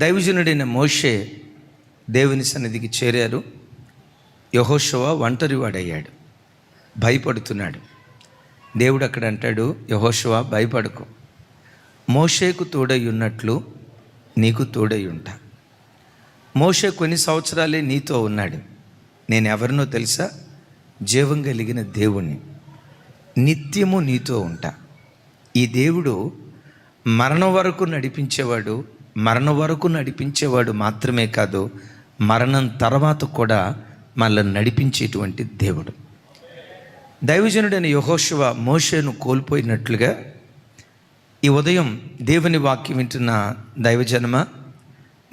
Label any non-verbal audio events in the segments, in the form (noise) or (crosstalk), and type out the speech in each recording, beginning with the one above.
దైవజనుడైన మోషే దేవుని సన్నిధికి చేరారు. యహోశవ ఒంటరివాడయ్యాడు. భయపడుతున్నాడు. దేవుడు అక్కడ అంటాడు యహోశవ భయపడకు. మోషేకు తోడై ఉన్నట్లు నీకు తోడై ఉంటా మోషే కొన్ని సంవత్సరాలే నీతో ఉన్నాడు. నేను ఎవరినో తెలుసా? జీవం కలిగిన దేవుణ్ణి. నిత్యము నీతో ఉంటా. ఈ దేవుడు మరణం వరకు నడిపించేవాడు మరణం వరకు నడిపించేవాడు మాత్రమే కాదు మరణం తర్వాత కూడా మనల్ని నడిపించేటువంటి దేవుడు. దైవజనుడైన యహోశివ మోషేను కోల్పోయినట్లుగా ఈ ఉదయం దేవుని వాక్యం వింటున్న దైవజనమ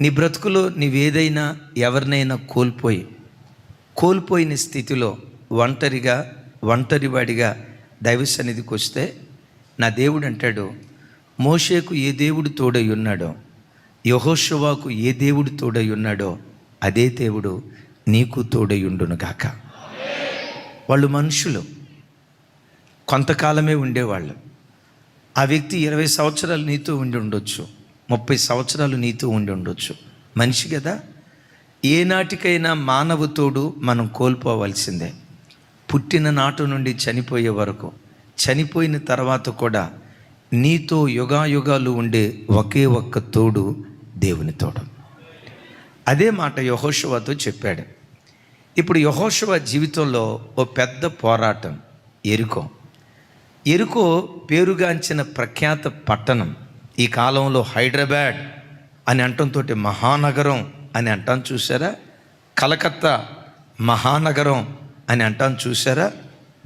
నీ బ్రతుకులో నీవేదైనా ఎవరినైనా కోల్పోయి కోల్పోయిన స్థితిలో ఒంటరిగా ఒంటరివాడిగా దైవ సన్నిధికి వస్తే నా దేవుడు అంటాడు మోషేకు ఏ దేవుడు తోడై ఉన్నాడో యహోశవాకు ఏ దేవుడు తోడై ఉన్నాడో అదే దేవుడు నీకు తోడై ఉండును గాక వాళ్ళు మనుషులు. కొంతకాలమే ఉండేవాళ్ళు. ఆ వ్యక్తి ఇరవై సంవత్సరాలు నీతో ఉండి ఉండొచ్చు. ముప్పై సంవత్సరాలు నీతో ఉండి ఉండొచ్చు. మనిషి కదా ఏనాటికైనా మానవతోడు మనం కోల్పోవలసిందే. పుట్టిన నాటు నుండి చనిపోయే వరకు చనిపోయిన తర్వాత కూడా నీతో యుగాయుగాలు ఉండే ఒకే ఒక్క తోడు దేవుని తోడు. అదే మాట యహోశవతో చెప్పాడు. ఇప్పుడు యహోశవ జీవితంలో ఓ పెద్ద పోరాటం ఎరుకో. ఎరుకో పేరుగాంచిన ప్రఖ్యాత పట్టణం ఈ కాలంలో హైదరాబాద్ అని అంటంతో మహానగరం అని అంటాం చూసారా కలకత్తా మహానగరం అని అంటాం చూసారా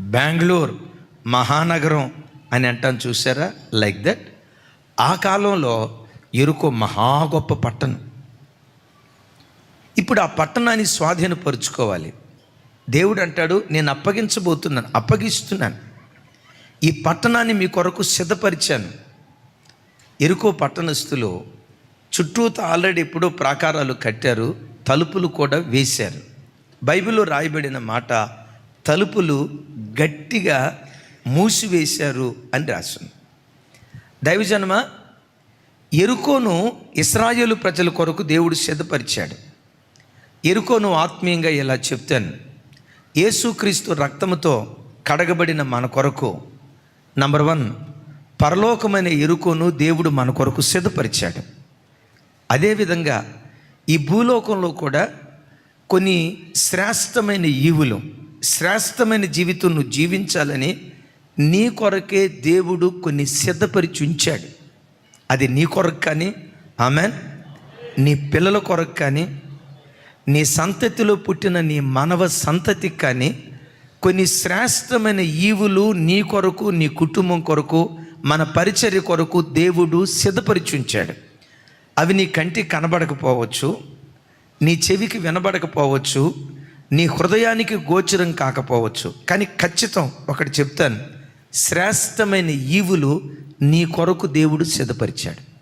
బెంగళూరు మహానగరం అని అంటాను చూసారా లైక్ దట్ ఆ కాలంలో ఎరుకో మహా గొప్ప పట్టణం. ఇప్పుడు ఆ పట్టణాన్ని స్వాధీనపరుచుకోవాలి. దేవుడు అంటాడు నేను అప్పగించబోతున్నాను అప్పగిస్తున్నాను. ఈ పట్టణాన్ని మీ కొరకు సిద్ధపరిచాను. ఎరుకో పట్టణస్థులు చుట్టూత ఆల్రెడీ ఎప్పుడో ప్రాకారాలు కట్టారు తలుపులు కూడా వేశారు. బైబిల్లో రాయబడిన మాట తలుపులు గట్టిగా మూసివేశారు అని రాసింది. దైవజన్మ ఎరుకోను ఇస్రాయేలు ప్రజల కొరకు దేవుడు సిద్ధపరిచాడు. ఎరుకోను ఆత్మీయంగా ఇలా చెప్తాను. యేసుక్రీస్తు రక్తముతో కడగబడిన మన కొరకు నంబర్ వన్ పరలోకమైన ఎరుకోను దేవుడు మన కొరకు సిద్ధపరిచాడు. అదేవిధంగా ఈ భూలోకంలో కూడా కొన్ని శ్రేష్టమైన ఈవులు శ్రేష్టమైన జీవితం నువ్వు జీవించాలని నీ కొరకే దేవుడు కొన్ని సిద్ధపరిచి ఉంచాడు అది నీ కొరకు కానీ ఆమె నీ పిల్లల కొరకు కానీ నీ సంతతిలో పుట్టిన నీ మానవ సంతతికి కానీ కొన్ని శ్రేష్టమైన ఈవులు నీ కొరకు నీ కుటుంబం కొరకు మన పరిచర్య కొరకు దేవుడు సిద్ధపరిచుంచాడు. అవి నీ కంటికి కనబడకపోవచ్చు నీ చెవికి వినబడకపోవచ్చు నీ హృదయానికి గోచరం కాకపోవచ్చు. కానీ ఖచ్చితం ఒకటి చెప్తాను. శ్రేష్టమైన ఈవులు నీ కొరకు దేవుడు సిద్ధపరిచాడు.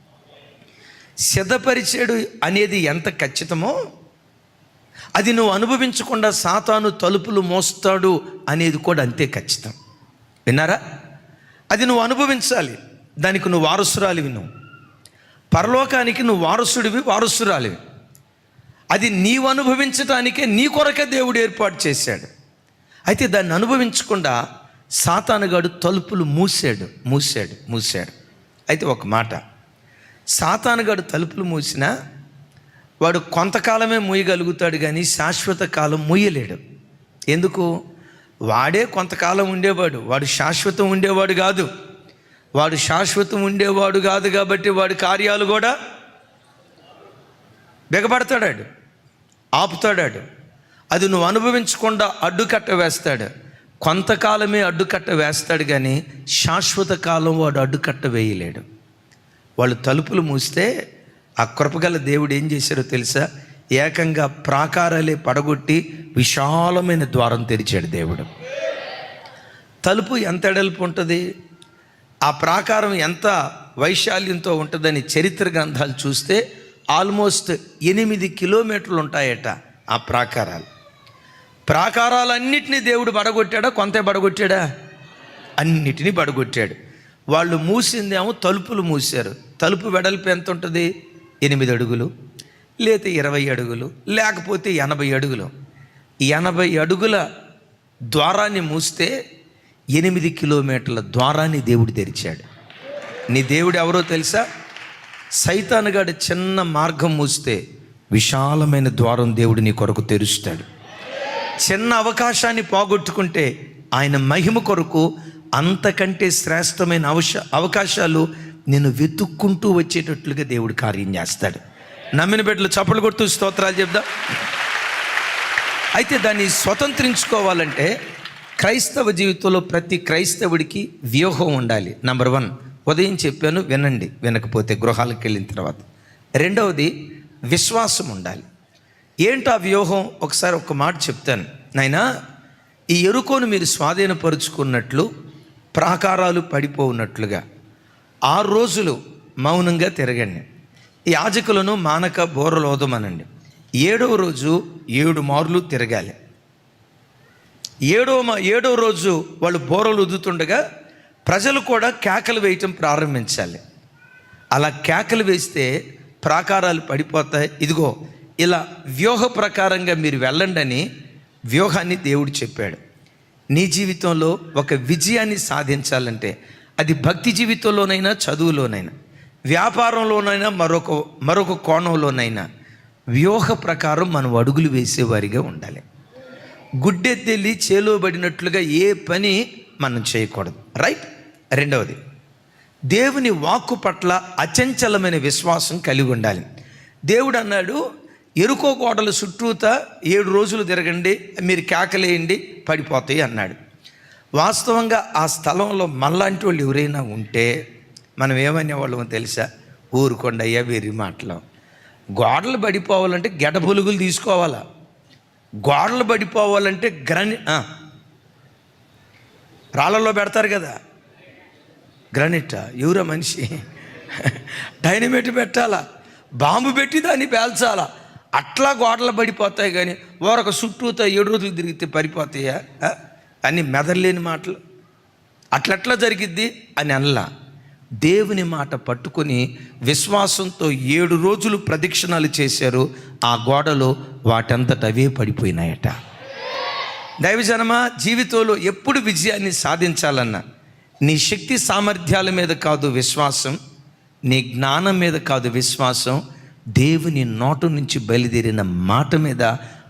సిద్ధపరిచాడు అనేది ఎంత ఖచ్చితమో అది నువ్వు అనుభవించకుండా సాతాను తలుపులు మోస్తాడు అనేది కూడా అంతే ఖచ్చితం. విన్నారా? అది నువ్వు అనుభవించాలి. దానికి నువ్వు వారసురాలివి నువ్వు. పరలోకానికి నువ్వు వారసుడివి వారసురాలివి. అది నీవు అనుభవించటానికే నీ కొరకే దేవుడు ఏర్పాటు చేశాడు. అయితే దాన్ని అనుభవించకుండా సాతానుగాడు తలుపులు మూసాడు మూసాడు మూసాడు. అయితే ఒక మాట. సాతానుగాడు తలుపులు మూసినా వాడు కొంతకాలమే మూయగలుగుతాడు కానీ శాశ్వత కాలం మూయలేడు. ఎందుకు? వాడే కొంతకాలం ఉండేవాడు. వాడు శాశ్వతం ఉండేవాడు కాదు. వాడు శాశ్వతం ఉండేవాడు కాదు కాబట్టి వాడి కార్యాలు కూడా బిగపడతాడాడు ఆపుతాడాడు. అది నువ్వు అనుభవించకుండా అడ్డుకట్ట వేస్తాడు. కొంతకాలమే అడ్డుకట్ట వేస్తాడు కానీ శాశ్వత కాలం వాడు అడ్డుకట్ట వేయలేడు. వాళ్ళు తలుపులు మూస్తే ఆ కృపగల దేవుడు ఏం చేశారో తెలుసా? ఏకంగా ప్రాకారాలే పడగొట్టి విశాలమైన ద్వారం తెరిచాడు దేవుడు. తలుపు ఎంత ఎడల్పు ఉంటుంది? ఆ ప్రాకారం ఎంత వైశాల్యంతో ఉంటుందని చరిత్ర గ్రంథాలు చూస్తే ఆల్మోస్ట్ ఎనిమిది కిలోమీటర్లు ఉంటాయట ఆ ప్రాకారాలు. ప్రాకారాలన్నిటినీ దేవుడు బడగొట్టాడా? కొంత బడగొట్టాడా? అన్నిటినీ బడగొట్టాడు. వాళ్ళు మూసిందేమో తలుపులు మూసారు తలుపు వెడల్పు ఎంత ఉంటుంది ఎనిమిది అడుగులు లేతే ఇరవై అడుగులు లేకపోతే ఎనభై అడుగులు. ఎనభై అడుగుల ద్వారాన్ని మూస్తే ఎనిమిది కిలోమీటర్ల ద్వారాన్ని దేవుడు తెరిచాడు. నీ దేవుడు ఎవరో తెలుసా? సైతానుగాడి చిన్న మార్గం మూస్తే విశాలమైన ద్వారం దేవుడు నీ కొరకు తెరుస్తాడు. చిన్న అవకాశాన్ని పోగొట్టుకుంటే ఆయన మహిమ కొరకు అంతకంటే శ్రేష్టమైన అవశ అవకాశాలు నేను వెతుక్కుంటూ వచ్చేటట్లుగా దేవుడు కార్యం చేస్తాడు. నమ్మిన బిడ్డలు చప్పలు కొడుతూ స్తోత్రాలు చెప్దాం. అయితే దాన్ని స్వతంత్రించుకోవాలంటే క్రైస్తవ జీవితంలో ప్రతి క్రైస్తవుడికి వ్యూహం ఉండాలి. నంబర్ వన్ ఉదయం చెప్పాను వినండి వినకపోతే గృహాలకు వెళ్ళిన తర్వాత. రెండవది విశ్వాసం ఉండాలి. ఏంటి ఆ వ్యూహం? ఒకసారి ఒక మాట చెప్తాను. నాయనా ఈ ఎరుకోను మీరు స్వాధీనపరుచుకున్నట్లు ప్రాకారాలు పడిపోవున్నట్లుగా ఆరు రోజులు మౌనంగా తిరగండి. యాజకులను మానక బోరలోదమనండి ఏడవ రోజు ఏడు మార్లు తిరగాలి. ఏడవ మా రోజు వాళ్ళు బోరలు ఉదుతుండగా ప్రజలు కూడా కేకలు వేయటం ప్రారంభించాలి. అలా కేకలు వేస్తే ప్రాకారాలు పడిపోతాయి. ఇదిగో ఇలా వ్యూహ ప్రకారంగా మీరు వెళ్ళండి అని వ్యూహాన్ని దేవుడు చెప్పాడు. నీ జీవితంలో ఒక విజయాన్ని సాధించాలంటే అది భక్తి జీవితంలోనైనా చదువులోనైనా వ్యాపారంలోనైనా మరొక మరొక కోణంలోనైనా వ్యూహ ప్రకారం మనం అడుగులు వేసేవారిగా ఉండాలి. గుడ్డెత్తెళ్ళి చేలోబడినట్లుగా ఏ పని మనం చేయకూడదు. రైట్? రెండవది దేవుని వాక్కు పట్ల అచంచలమైన విశ్వాసం కలిగి ఉండాలి. దేవుడు అన్నాడు ఎరుకో కోటల చుట్టూత ఏడు రోజులు తిరగండి మీరు కేకలేయండి పడిపోతాయి అన్నాడు. వాస్తవంగా ఆ స్థలంలో మళ్ళాంటి వాళ్ళు ఎవరైనా ఉంటే మనం ఏమనేవాళ్ళమో తెలుసా? ఊరుకొండయ్యా వెర్రి వీరి మాటలు. గోడలు పడిపోవాలంటే గెడబులుగులు తీసుకోవాలా? గోడలు పడిపోవాలంటే గ్రని రాళ్ళల్లో పెడతారు కదా? గ్రనిట్ ఎవరా మనిషి. (laughs) డైనమేట్ పెట్టాలా? బాంబు పెట్టి దాన్ని పేల్చాలా? అట్లా గోడలు పడిపోతాయి కానీ ఓరొక చుట్టూతో ఏడు రోజులు తిరిగితే పడిపోతాయా అని మెదర్లేని మాటలు. అట్లట్లా జరిగిద్ది అని అనలా. దేవుని మాట పట్టుకొని విశ్వాసంతో ఏడు రోజులు ప్రదక్షిణాలు చేశారు. ఆ గోడలు వాటంతట అవే పడిపోయినాయట. దైవజనమ జీవితంలో ఎప్పుడు విజయాన్ని సాధించాలన్నా నీ శక్తి సామర్థ్యాల మీద కాదు విశ్వాసం నీ జ్ఞానం మీద కాదు విశ్వాసం దేవుని నోటు నుంచి బయలుదేరిన మాట మీద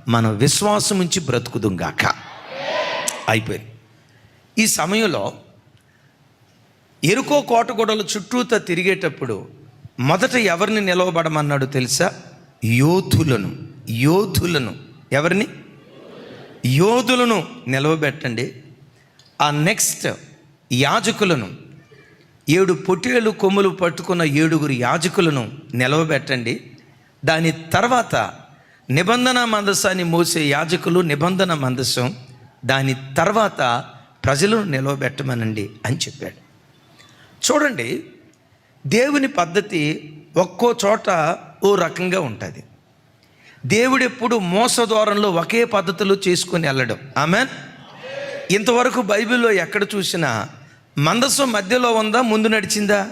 మనం విశ్వాసం ఉంచి బ్రతుకుదుంగాక అయిపోయింది. ఈ సమయంలో ఎరుకో కోటగూడలు చుట్టూతో తిరిగేటప్పుడు మొదట ఎవరిని నిలవబడమన్నాడు తెలుసా? యోధులను యోధులను. ఎవరిని? యోధులను నిలవబెట్టండి. ఆ నెక్స్ట్ యాజకులను ఏడు పొట్టేలు కొమ్ములు పట్టుకున్న ఏడుగురు యాజకులను నిలవబెట్టండి. దాని తర్వాత నిబంధన మందసాన్ని మోసే యాజకులు నిబంధన మందసం దాని తర్వాత ప్రజలను నిలవబెట్టమనండి అని చెప్పాడు. చూడండి దేవుని పద్ధతి ఒక్కో చోట ఓ రకంగా ఉంటుంది. దేవుడు ఎప్పుడు మోస ద్వారంలో ఒకే పద్ధతిలో చేసుకొని వెళ్ళడం. ఆమె ఇంతవరకు బైబిల్లో ఎక్కడ చూసినా మందసం మధ్యలో ఉందా? ముందు నడిచిందా?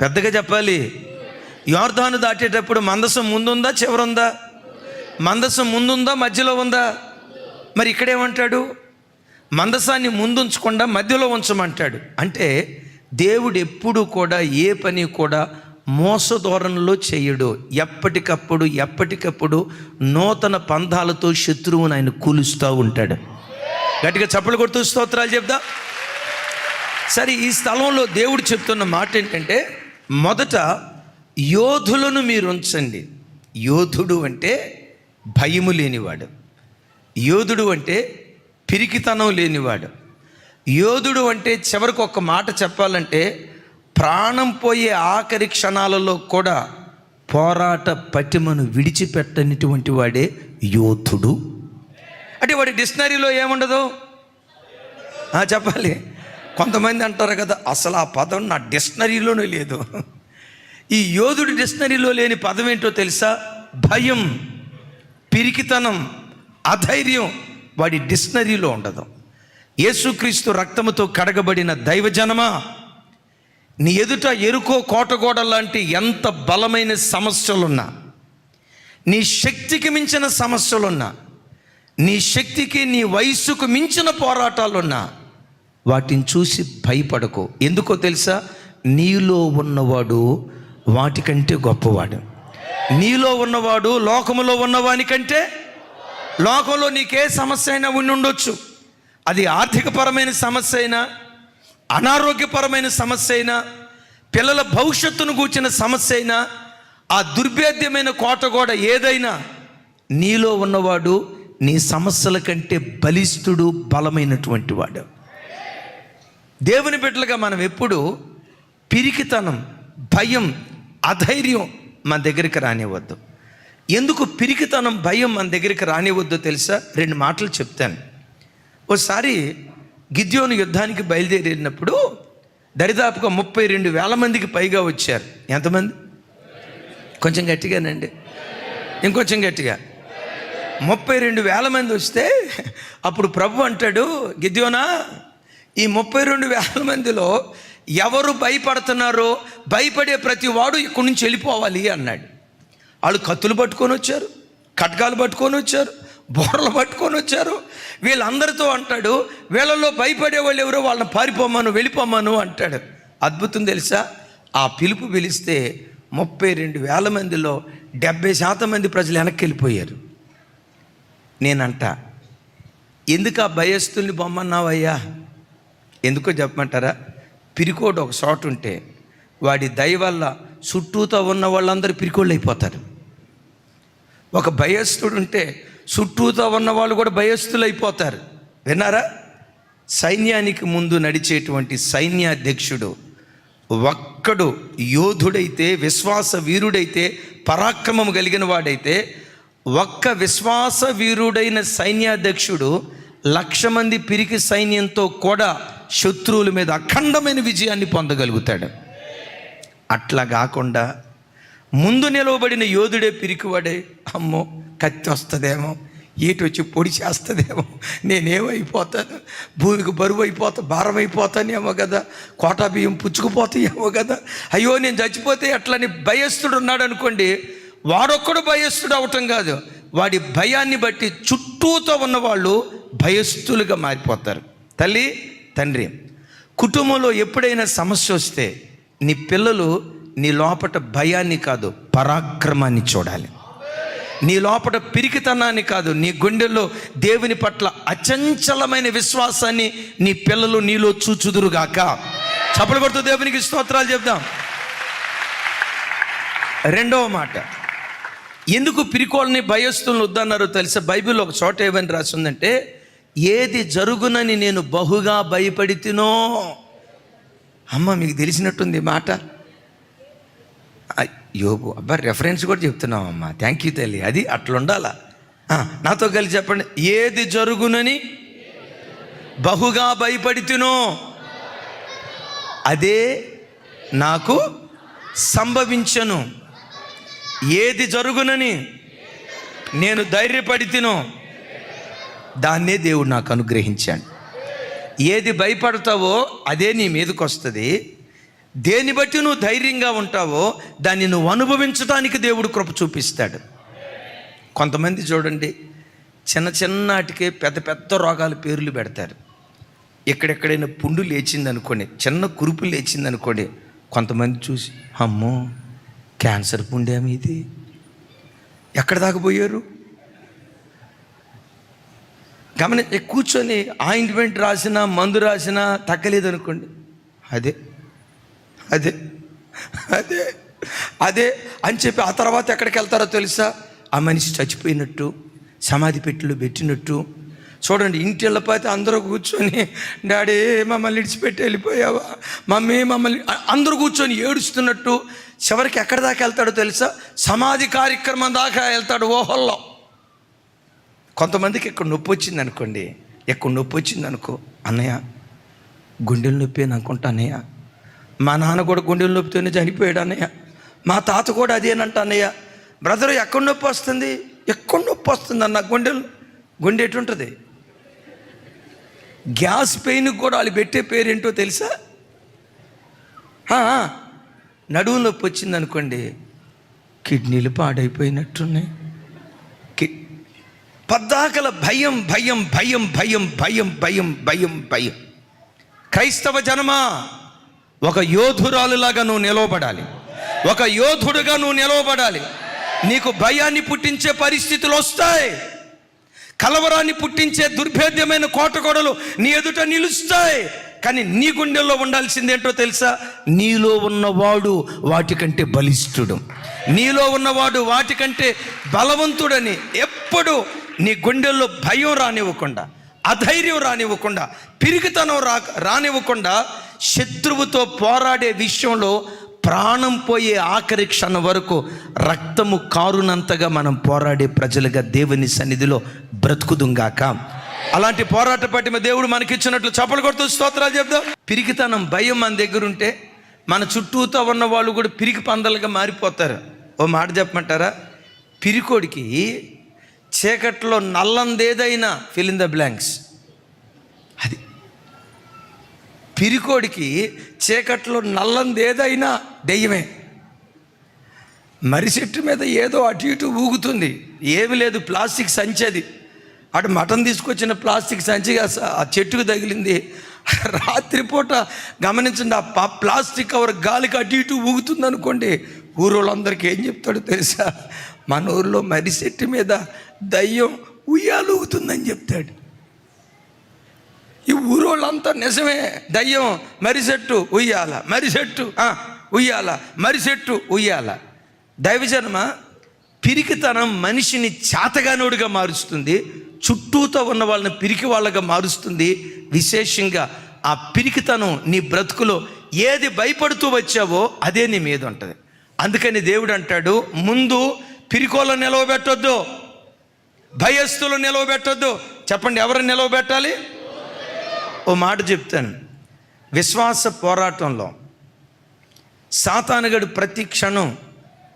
పెద్దగా చెప్పాలి. యోర్ధాను దాటేటప్పుడు మందసం ముందుందా? చివరుందా? మందసం ముందుందా? మధ్యలో ఉందా? మరి ఇక్కడేమంటాడు మందసాన్ని ముందుంచకుండా మధ్యలో ఉంచమంటాడు. అంటే దేవుడు ఎప్పుడు కూడా ఏ పని కూడా మోస ధోరణిలో చేయడు. ఎప్పటికప్పుడు ఎప్పటికప్పుడు నూతన పంధాలతో శత్రువుని ఆయన కూలుస్తూ ఉంటాడు. గట్టిగా చప్పలు కొడుతూ స్తోత్రాలు చెప్దా. సరే ఈ స్థలంలో దేవుడు చెప్తున్న మాట ఏంటంటే మొదట యోధులను మీరు ఉంచండి. యోధుడు అంటే భయము లేనివాడు. యోధుడు అంటే పిరికితనం లేనివాడు. యోధుడు అంటే చివరికి ఒక మాట చెప్పాలంటే ప్రాణం పోయే ఆఖరి క్షణాలలో కూడా పోరాట పటిమను విడిచిపెట్టనిటువంటి వాడే యోధుడు. అంటే వాడి డిక్షనరీలో ఏముండదు? ఆ, చెప్పాలి. కొంతమంది అంటారు కదా అసలు ఆ పదం నా డిక్షనరీలోనే లేదు. ఈ యోధుడి డిక్షనరీలో లేని పదం ఏంటో తెలుసా? భయం పిరికితనం అధైర్యం వాడి డిక్షనరీలో ఉండదు. యేసుక్రీస్తు రక్తముతో కడగబడిన దైవజనమా? నీ ఎదుట ఎరుకో కోటగోడ లాంటి ఎంత బలమైన సమస్యలున్నా నీ శక్తికి మించిన సమస్యలున్నా నీ శక్తికి నీ వయస్సుకు మించిన పోరాటాలున్నా వాటిని చూసి భయపడకు. ఎందుకో తెలుసా? నీలో ఉన్నవాడు వాటికంటే గొప్పవాడు. నీలో ఉన్నవాడు లోకములో ఉన్నవానికంటే లోకంలో నీకే సమస్య అయినా ఉండి ఉండొచ్చు. అది ఆర్థికపరమైన సమస్య అయినా అనారోగ్యపరమైన సమస్య అయినా పిల్లల భవిష్యత్తును కూర్చిన సమస్య అయినా ఆ దుర్భేద్యమైన కోట కూడా ఏదైనా నీలో ఉన్నవాడు నీ సమస్యల కంటే బలిష్ఠుడు బలమైనటువంటి వాడు. దేవుని బిడ్డలుగా మనం ఎప్పుడు పిరికితనం భయం అధైర్యం మన దగ్గరికి రానివ్వద్దు. ఎందుకు పిరికితనం భయం మన దగ్గరికి రానివ్వద్దో తెలుసా? రెండు మాటలు చెప్తాను. ఒకసారి గిద్యోను యుద్ధానికి బయలుదేరినప్పుడు దరిదాపుగా ముప్పై రెండు వేల మందికి పైగా వచ్చారు. ఎంతమంది? కొంచెం గట్టిగానండి. ఇంకొంచెం గట్టిగా. ముప్పై రెండు వేల మంది వస్తే అప్పుడు ప్రభు అంటాడు గిద్యోనా ఈ ముప్పై రెండు వేల మందిలో ఎవరు భయపడుతున్నారో భయపడే ప్రతి వాడు ఇక్కడి నుంచి వెళ్ళిపోవాలి అన్నాడు. వాళ్ళు కత్తులు పట్టుకొని వచ్చారు కట్కాలు పట్టుకొని వచ్చారు బోర్లు పట్టుకొని వచ్చారు. వీళ్ళందరితో అంటాడు వీళ్ళలో భయపడే వాళ్ళు ఎవరో వాళ్ళని పారిపోమను వెళ్ళిపోమను అంటాడు. అద్భుతం తెలుసా? ఆ పిలుపు పిలిస్తే ముప్పై రెండు వేల మందిలో డెబ్బై శాతం మంది ప్రజలు వెనక్కి వెళ్ళిపోయారు. నేనంట ఎందుకు ఆ భయస్తుల్ని బొమ్మన్నావయ్యా? ఎందుకో చెప్పమంటారా? పిరికోడు ఒక చోట ఉంటే వాడి దయ వల్ల చుట్టూతో ఉన్న వాళ్ళందరూ పిరికోళ్ళు అయిపోతారు. ఒక భయస్థుడు ఉంటే చుట్టూతో ఉన్న వాళ్ళు కూడా భయస్థులు అయిపోతారు. విన్నారా? సైన్యానికి ముందు నడిచేటువంటి సైన్యాధ్యక్షుడు ఒక్కడు యోధుడైతే విశ్వాస వీరుడైతే పరాక్రమం కలిగిన వాడైతే ఒక్క విశ్వాస వీరుడైన సైన్యాధ్యక్షుడు లక్ష మంది పిరికి సైన్యంతో కూడా శత్రువుల మీద అఖండమైన విజయాన్ని పొందగలుగుతాడు. అట్లా కాకుండా ముందు నిలవబడిన యోధుడే పిరికివాడే అమ్మో కత్తి వస్తుందేమో ఏటి వచ్చి పొడి చేస్తుందేమో నేనేమైపోతాను భూమికి బరువు అయిపోతా భారం అయిపోతానేమో కదా కోటా బియ్యం పుచ్చుకుపోతాయేమో కదా అయ్యో నేను చచ్చిపోతే అట్లని భయస్థుడు ఉన్నాడు అనుకోండి వాడొక్కడు భయస్థుడు అవటం కాదు వాడి భయాన్ని బట్టి చుట్టూతో ఉన్నవాళ్ళు భయస్థులుగా మారిపోతారు. తల్లి తండ్రి కుటుంబంలో ఎప్పుడైనా సమస్య వస్తే నీ పిల్లలు నీ లోపట భయాన్ని కాదు పరాక్రమాన్ని చూడాలి. నీ లోపట పిరికితనాన్ని కాదు నీ గుండెల్లో దేవుని పట్ల అచంచలమైన విశ్వాసాన్ని నీ పిల్లలు నీలో చూచుదురుగాక చప్పలు కొడుతూ దేవునికి స్తోత్రాలు చెప్దాం. రెండవ మాట ఎందుకు పిరికోళ్ళని భయస్తులను వద్దన్నారో తెలిసే? బైబిల్లో ఒక చోట ఏమని రాసిందంటే ఏది జరుగునని నేను బహుగా భయపడితినో. అమ్మ మీకు తెలిసినట్టుంది మాట. ఆ, యోబు అబ్బా రెఫరెన్స్ కూడా చెప్తున్నావు అమ్మా థ్యాంక్ యూ తల్లి. అది అట్లా ఉండాలా నాతో కలిసి చెప్పండి. ఏది జరుగునని బహుగా భయపడితినో. అదే నాకు సంభవించను. ఏది జరుగునని నేను ధైర్యపడితినో. దాన్నే దేవుడు నాకు అనుగ్రహించాడు. ఏది భయపడతావో అదే నీ మీదకి వస్తుంది దేన్ని బట్టి నువ్వు ధైర్యంగా ఉంటావో దాన్ని నువ్వు అనుభవించడానికి దేవుడు కృప చూపిస్తాడు. కొంతమంది చూడండి చిన్న చిన్నాటికే పెద్ద పెద్ద రోగాల పేర్లు పెడతారు. ఎక్కడెక్కడైనా పుండు లేచింది అనుకోండి చిన్న కురుపు లేచింది అనుకోండి కొంతమంది చూసి అమ్మో క్యాన్సర్ పుండేమి ఇది. ఎక్కడ దాకా పోయారు? గమని కూర్చొని ఆయింట్మెంట్ రాసినా మందు రాసినా తగ్గలేదు అనుకోండి. అదే అదే అదే అదే అని చెప్పి ఆ తర్వాత ఎక్కడికి వెళ్తారో తెలుసా? ఆ మనిషి చచ్చిపోయినట్టు సమాధి పెట్టిలో పెట్టినట్టు. చూడండి ఇంటి వెళ్ళపోతే అందరూ కూర్చొని డాడీ మమ్మల్ని విడిచిపెట్టి వెళ్ళిపోయావా? మమ్మీ మమ్మల్ని అందరూ కూర్చొని ఏడుస్తున్నట్టు చివరికి ఎక్కడి దాకా వెళ్తాడో తెలుసా? సమాధి కార్యక్రమం దాకా వెళ్తాడు ఓహల్లో. కొంతమందికి ఇక్కడ నొప్పి వచ్చింది అనుకోండి. ఎక్కడ నొప్పి వచ్చింది అనుకో అన్నయ్య గుండెలు నొప్పి అని అనుకుంటా అన్నయ్య. మా నాన్న కూడా గుండెలు నొప్పితోనే చనిపోయాడు అన్నయ్య. మా తాత కూడా అదేనంట అన్నయ్య. బ్రదర్ ఎక్కడ నొప్పి వస్తుంది? ఎక్కడ నొప్పి వస్తుంది అన్న గుండెలు? గుండె ఎటుంటుంది? గ్యాస్ పెయిన్కి కూడా వాళ్ళు పెట్టే పేరేంటో తెలుసా? నడువు నొప్పి వచ్చింది అనుకోండి కిడ్నీలు పాడైపోయినట్టున్నాయి. పద్దాకల భయం భయం భయం భయం భయం భయం భయం భయం. క్రైస్తవ జనమా ఒక యోధురాలులాగా నువ్వు నిలవబడాలి. ఒక యోధుడుగా నువ్వు నిలవబడాలి. నీకు భయాన్ని పుట్టించే పరిస్థితులు వస్తాయి. కలవరాన్ని పుట్టించే దుర్భేద్యమైన కోటగొడలు నీ ఎదుట నిలుస్తాయి. కానీ నీ గుండెల్లో ఉండాల్సిందేంటో తెలుసా? నీలో ఉన్నవాడు వాటికంటే బలిష్ఠుడు. నీలో ఉన్నవాడు వాటికంటే బలవంతుడని ఎప్పుడు నీ గుండెల్లో భయం రానివ్వకుండా అధైర్యం రానివ్వకుండా పిరిగితనం రా రానివ్వకుండా శత్రువుతో పోరాడే విషయంలో ప్రాణం పోయే ఆఖరి క్షణం వరకు రక్తము కారునంతగా మనం పోరాడే ప్రజలుగా దేవుని సన్నిధిలో బ్రతుకుదుంగాక. అలాంటి పోరాట పట్టిన దేవుడు మనకిచ్చినట్లు చప్పలు కొడుతూ స్తోత్రాలు చెప్దాం. పిరికితనం భయం మన దగ్గర ఉంటే మన చుట్టూతో ఉన్న వాళ్ళు కూడా పిరికి పందలుగా మారిపోతారు. ఓ మాట చెప్పమంటారా? పిరికోడికి చీకట్లో నల్లందేదైనా ఫిల్ ఇన్ ద బ్లాంక్స్ అది. పిరికోడికి చీకట్లో నల్లందేదైనా దెయ్యమే. మరి చెట్టు మీద ఏదో అటు ఇటు ఊగుతుంది. ఏమి లేదు ప్లాస్టిక్ సంచి అది. అటు మటన్ తీసుకొచ్చిన ప్లాస్టిక్ సంచి ఆ చెట్టుకు తగిలింది. (laughs) రాత్రిపూట గమనించండి ఆ ప- ప్లాస్టిక్ కవర్ గాలికి అటు ఇటు ఊగుతుంది అనుకోండి ఊరోళ్ళందరికీ ఏం చెప్తాడో తెలుసా? మన ఊరిలో మర్రి చెట్టు మీద దయ్యం ఉయ్యాలుగుతుందని చెప్తాడు. ఈ ఊరోళ్ళంతా నిజమే దయ్యం మరిసెట్టు ఉయ్యాల మరిసెట్టు ఉయ్యాల మరిసెట్టు ఉయ్యాల. దైవజన్మ పిరికితనం మనిషిని చాతగానోడుగా మారుస్తుంది చుట్టూతో ఉన్న వాళ్ళని పిరికి వాళ్ళగా మారుస్తుంది. విశేషంగా ఆ పిరికితనం నీ బ్రతుకులో ఏది భయపడుతూ వచ్చావో అదే నీ మీద ఉంటుంది. అందుకని దేవుడు అంటాడు ముందు పిరికోళ్ళ నిలవబెట్టొద్దు. భయస్థులు నిలవబెట్టొద్దు. చెప్పండి ఎవరిని నిలవబెట్టాలి? ఓ మాట చెప్తాను. విశ్వాస పోరాటంలో సాతానుగడు ప్రతి క్షణం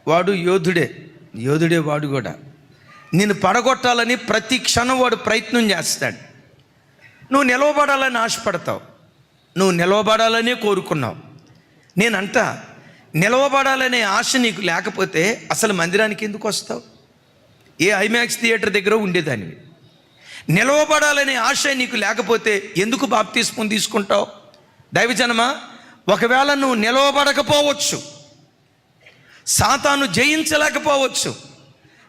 వాడు యోధుడే. యోధుడే వాడు కూడా. నేను పడగొట్టాలని ప్రతి క్షణం వాడు ప్రయత్నం చేస్తాడు. నువ్వు నిలవబడాలని ఆశపడతావు. నువ్వు నిలవబడాలని కోరుకున్నావు. నేనంట నిలవబడాలనే ఆశ నీకు లేకపోతే అసలు మందిరానికి ఎందుకు వస్తావు? ఏ ఐమాక్స్ థియేటర్ దగ్గర ఉండేదానివి. నిలవబడాలనే ఆశ నీకు లేకపోతే ఎందుకు బాప్తీస్మం తీసుకుంటావు? దైవజనమా ఒకవేళ నువ్వు నిలవబడకపోవచ్చు సాతాను జయించలేకపోవచ్చు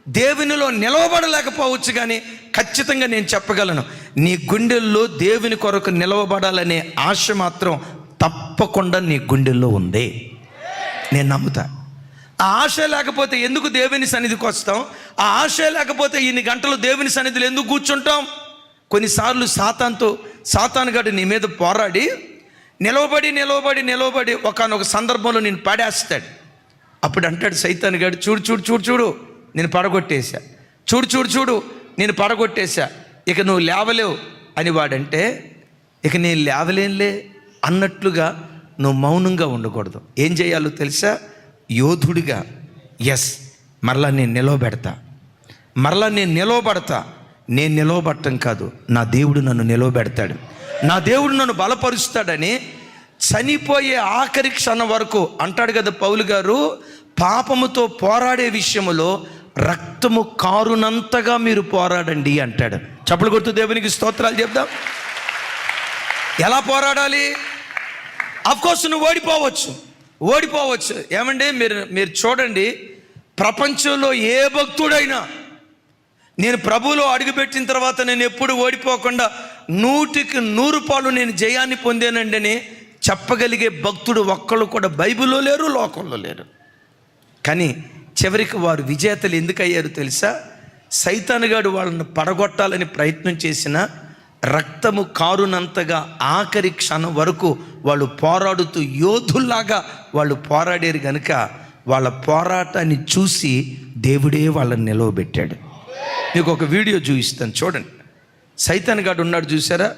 దేవునిలో నిలవబడలేకపోవచ్చు కానీ ఖచ్చితంగా నేను చెప్పగలను నీ గుండెల్లో దేవుని కొరకు నిలవబడాలనే ఆశ మాత్రం తప్పకుండా నీ గుండెల్లో ఉంది. నేను నమ్ముతా. ఆ ఆశ లేకపోతే ఎందుకు దేవుని సన్నిధికి వస్తాం? ఆ ఆశ లేకపోతే ఇన్ని గంటలు దేవుని సన్నిధిలో ఎందుకు కూర్చుంటాం? కొన్నిసార్లు సాతాన్తో సాతాను గడు నీ మీద పోరాడి నిలవబడి నిలవబడి నిలవబడి ఒకనొక సందర్భంలో నేను పడేస్తాడు. అప్పుడు అంటాడు సైతాన్ గడు చూడు చూడు చూడు చూడు నేను పడగొట్టేశా. చూడు చూడు చూడు నేను పడగొట్టేశా. ఇక నువ్వు లేవలేవు అని వాడంటే ఇక నేను లేవలేనులే అన్నట్లుగా నువ్వు మౌనంగా ఉండకూడదు. ఏం చేయాలో తెలుసా? యోధుడిగా ఎస్ మరలా నేను నిలవబెడతా. మరలా నేను నిలవబడతా. నేను నిలవబడటం కాదు నా దేవుడు నన్ను నిలవబెడతాడు. నా దేవుడు నన్ను బలపరుస్తాడని చనిపోయే ఆఖరి క్షణం వరకు అంటాడు కదా పౌలు గారు పాపముతో పోరాడే విషయంలో రక్తము కారునంతగా మీరు పోరాడండి అంటాడు. చప్పుడు గుర్తు దేవునికి స్తోత్రాలు చెప్దాం. ఎలా పోరాడాలి? కోర్స్ నువ్వు ఓడిపోవచ్చు. ఓడిపోవచ్చు. ఏమండి? మీరు మీరు చూడండి. ప్రపంచంలో ఏ భక్తుడైనా నేను ప్రభువులో అడుగుపెట్టిన తర్వాత నేను ఎప్పుడు ఓడిపోకుండా నూటికి నూరు పాలు నేను జయాన్ని పొందానండి అని చెప్పగలిగే భక్తుడు ఒక్కళ్ళు కూడా బైబిల్లో లేరు లోకంలో లేరు. కానీ చివరికి వారు విజేతలు ఎందుకయ్యారు తెలుసా? సైతానుగాడు వాళ్ళని పడగొట్టాలని ప్రయత్నం చేసిన రక్తము కారునంతగా ఆఖరి క్షణం వరకు వాళ్ళు పోరాడుతూ యోధుల్లాగా వాళ్ళు పోరాడారు కనుక వాళ్ళ పోరాటాన్ని చూసి దేవుడే వాళ్ళని నిలవబెట్టాడు. మీకు ఒక వీడియో చూపిస్తాను చూడండి. సైతాన్ గాడు ఉన్నాడు చూసారా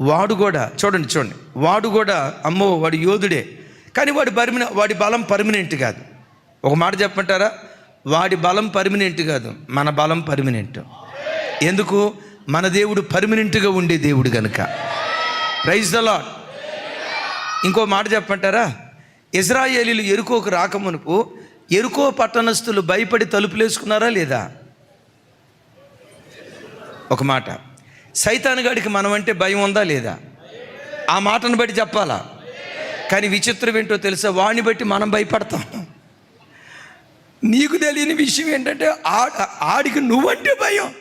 వాడు కూడా చూడండి చూడండి. వాడు కూడా అమ్మో వాడు యోధుడే. కానీ వాడి పర్మిన వాడి బలం పర్మినెంట్ కాదు. ఒక మాట చెప్పమంటారా? వాడి బలం పర్మినెంట్ కాదు మన బలం పర్మినెంట్. ఎందుకు? మన దేవుడు పర్మినెంట్గా ఉండే దేవుడు కనుక ప్రైజ్ ద లాడ్ ఇంకో మాట చెప్పమంటారా? ఇజ్రాయేలీలు ఎరుకోకు రాకమునుపు ఎరుకో పట్టణస్థులు భయపడి తలుపులేసుకున్నారా లేదా? ఒక మాట. సైతాన్ గడికి మనం అంటే భయం ఉందా లేదా? ఆ మాటను బట్టి చెప్పాలా? కానీ విచిత్రం ఏంటో తెలుసా? వాడిని బట్టి మనం భయపడతాం. నీకు తెలియని విషయం ఏంటంటే ఆడికి నువ్వంటే భయం.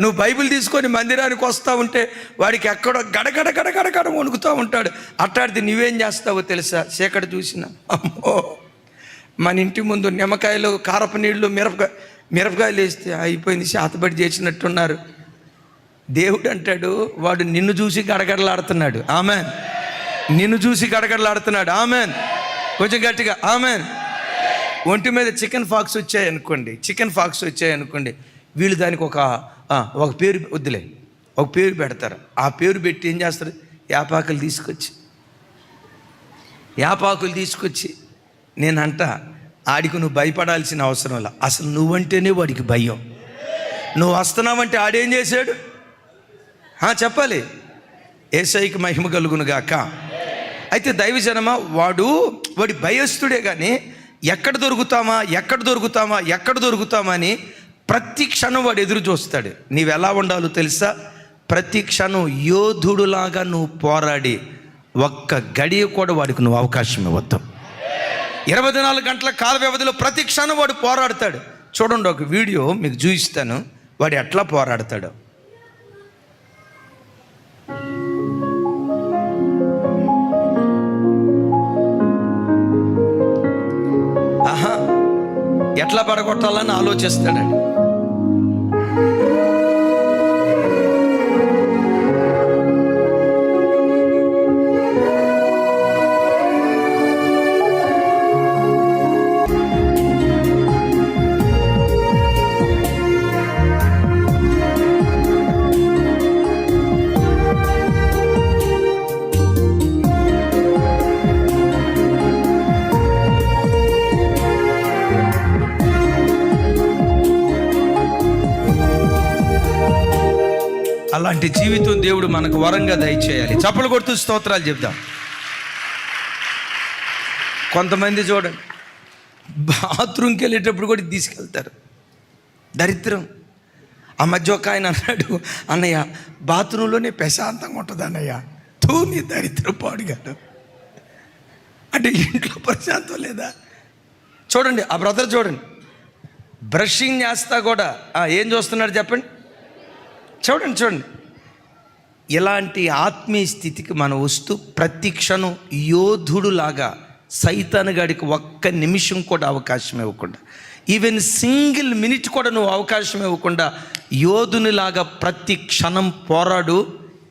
నువ్వు బైబిల్ తీసుకొని మందిరానికి వస్తూ ఉంటే వాడికి ఎక్కడో గడగడ గడగడగడ వణుకుతూ ఉంటాడు. అట్టాడితే నువ్వేం చేస్తావో తెలుసా? చీకటి చూసిన. అమ్మో! మన ఇంటి ముందు నిమ్మకాయలు కారపు నీళ్ళు మిరపకాయ మిరపకాయలు వేస్తే అయిపోయింది శాతపడి చేసినట్టున్నారు. దేవుడు అంటాడు వాడు నిన్ను చూసి గడగడలాడుతున్నాడు. ఆమెన్. నిన్ను చూసి గడగడలాడుతున్నాడు. ఆమెన్. కొంచెం గట్టిగా ఆమెన్. ఒంటి మీద చికెన్ ఫాక్స్ వచ్చాయనుకోండి చికెన్ ఫాక్స్ వచ్చాయనుకోండి వీళ్ళు దానికి ఒక ఒక పేరు వద్దులే. ఒక పేరు పెడతారు. ఆ పేరు పెట్టి ఏం చేస్తారు? యాపాకులు తీసుకొచ్చి. యాపాకులు తీసుకొచ్చి నేనంట ఆడికి నువ్వు భయపడాల్సిన అవసరం లే అసలు నువ్వంటేనే వాడికి భయం. నువ్వు వస్తున్నావంటే ఆడేం చేశాడు? చెప్పాలి. ఏసైకి మహిమ కలుగును గాక. అయితే దైవజనమ వాడు వాడి భయస్థుడే కానీ ఎక్కడ దొరుకుతామా ఎక్కడ దొరుకుతామా ఎక్కడ దొరుకుతామా అని ప్రతి క్షణం వాడు ఎదురు చూస్తాడు. నీవు ఎలా ఉండాలో తెలుసా? ప్రతి క్షణం యోధుడులాగా నువ్వు పోరాడి ఒక్క గడియ కూడా వాడికి నువ్వు అవకాశం ఇవ్వద్దు. ఇరవై నాలుగు గంటల కాల వ్యవధిలో ప్రతి క్షణం వాడు పోరాడతాడు. చూడండి ఒక వీడియో మీకు చూపిస్తాను. వాడు ఎట్లా పోరాడతాడు? ఆహా ఎట్లా పడగొట్టాలని ఆలోచిస్తాడండి. అలాంటి జీవితం దేవుడు మనకు వరంగా దయచేయాలి. చప్పలు కొడుతూ స్తోత్రాలు చెప్దాం. కొంతమంది చూడండి బాత్రూమ్కి వెళ్ళేటప్పుడు కూడా తీసుకెళ్తారు. దరిద్రం. ఆ మధ్య ఒక ఆయన అన్నాడు అన్నయ్య బాత్రూంలోనే ప్రశాంతంగా ఉంటుంది అన్నయ్య. తూని దరిద్రం పాడుగాడు అంటే ఇంట్లో ప్రశాంతం లేదా? చూడండి ఆ బ్రదర్ చూడండి బ్రషింగ్ చేస్తా కూడా ఏం చూస్తున్నాడు చెప్పండి? చూడండి చూడండి. ఇలాంటి ఆత్మీయ స్థితికి మనం వస్తూ ప్రతి క్షణం యోధుడులాగా సైతానుగాడికి ఒక్క నిమిషం కూడా అవకాశం ఇవ్వకుండా ఈవెన్ సింగిల్ మినిట్ కూడా నువ్వు అవకాశం ఇవ్వకుండా యోధునిలాగా ప్రతి క్షణం పోరాడు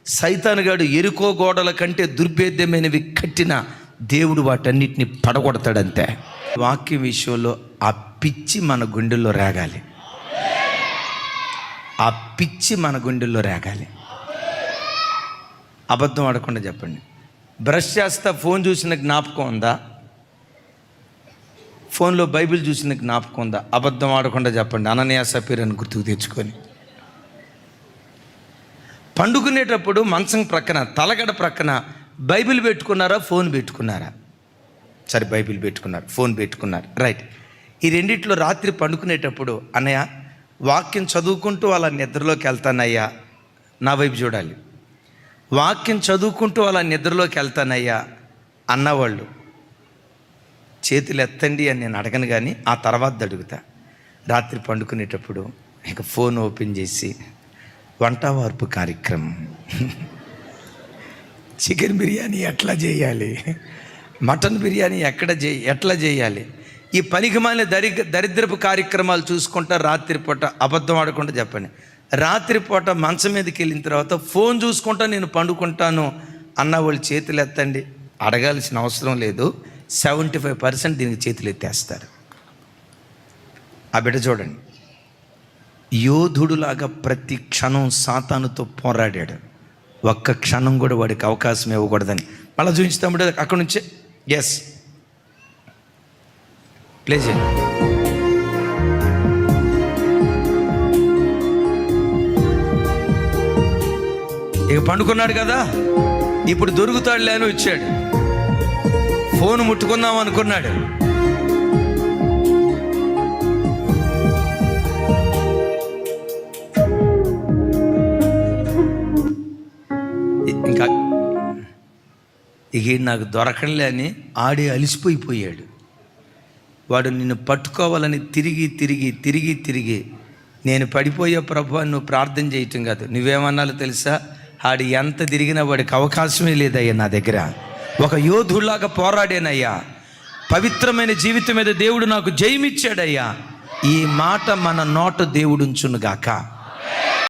సైతానుగాడు ఎరుకో గోడల కంటే దుర్భేద్యమైనవి కట్టిన దేవుడు వాటన్నిటిని పడగొడతాడంతే. వాక్యం విషయంలో ఆ పిచ్చి మన గుండెల్లో రేగాలి. ఆ పిచ్చి మన గుండెల్లో రేగాలి. అబద్ధం ఆడకుండా చెప్పండి. బ్రష్ చేస్తా ఫోన్ చూసిన జ్ఞాపకం ఉందా? ఫోన్లో బైబిల్ చూసిన జ్ఞాపకం ఉందా? అబద్ధం ఆడకుండా చెప్పండి. అననీయ సపీర్ గుర్తుకు తెచ్చుకొని. పండుకునేటప్పుడు మంచం ప్రక్కన తలగడ ప్రక్కన బైబిల్ పెట్టుకున్నారా ఫోన్ పెట్టుకున్నారా? సరే బైబిల్ పెట్టుకున్నారు ఫోన్ పెట్టుకున్నారు. రైట్. ఈ రెండిట్లో రాత్రి పండుకునేటప్పుడు అన్నయ్య వాక్యం చదువుకుంటూ అలా నిద్రలోకి వెళ్తానయ్యా. నా వైపు చూడాలి. వాక్యం చదువుకుంటూ అలా నిద్రలోకి వెళ్తానయ్యా అన్నవాళ్ళు. చేతులు ఎత్తండి అని నేను అడగను కానీ ఆ తర్వాత అడుగుతా. రాత్రి పండుకునేటప్పుడు ఇక ఫోన్ ఓపెన్ చేసి వంట వార్పు కార్యక్రమం. చికెన్ బిర్యానీ ఎట్లా చేయాలి? మటన్ బిర్యానీ ఎక్కడ చే ఎట్లా చేయాలి? ఈ పనికిమాలిన దరి దరిద్రపు కార్యక్రమాలు చూసుకుంటా రాత్రిపూట అబద్ధం ఆడకుండా చెప్పండి. రాత్రిపూట మంచం మీదకి వెళ్ళిన తర్వాత ఫోన్ చూసుకుంటా నేను పండుకుంటాను అన్న వాళ్ళు చేతులు ఎత్తండి. అడగాల్సిన అవసరం లేదు. సెవెంటీ ఫైవ్ పర్సెంట్ దీనికి చేతులు ఎత్తేస్తారు. ఆ బిడ్డ చూడండి. యోధుడులాగా ప్రతి క్షణం సాతానుతో పోరాడాడు. ఒక్క క్షణం కూడా వాడికి అవకాశం ఇవ్వకూడదని. మళ్ళీ చూపించుతాం అక్కడ నుంచే. Yes Plaisir. ఇక పండుకున్నాడు కదా? ఇప్పుడు దొరుకుతాడు లేను ఇచ్చాడు. ఫోన్ ముట్టుకుందాం అనుకున్నాడు. ఇంకా ఇక నాకు దొరకడం లేని ఆడి అలిసిపోయిపోయాడు. వాడు నిన్ను పట్టుకోవాలని తిరిగి తిరిగి తిరిగి తిరిగి. నేను పడిపోయే ప్రభు అని నువ్వు ప్రార్థన చేయటం కాదు. నువ్వేమన్నాలో తెలుసా? ఆడు ఎంత తిరిగినా వాడికి అవకాశమే లేదయ్యా నా దగ్గర. ఒక యోధులాగా పోరాడానయ్యా. పవిత్రమైన జీవితం మీద దేవుడు నాకు జయమిచ్చాడయ్యా. ఈ మాట మన నోట దేవుడు గాక.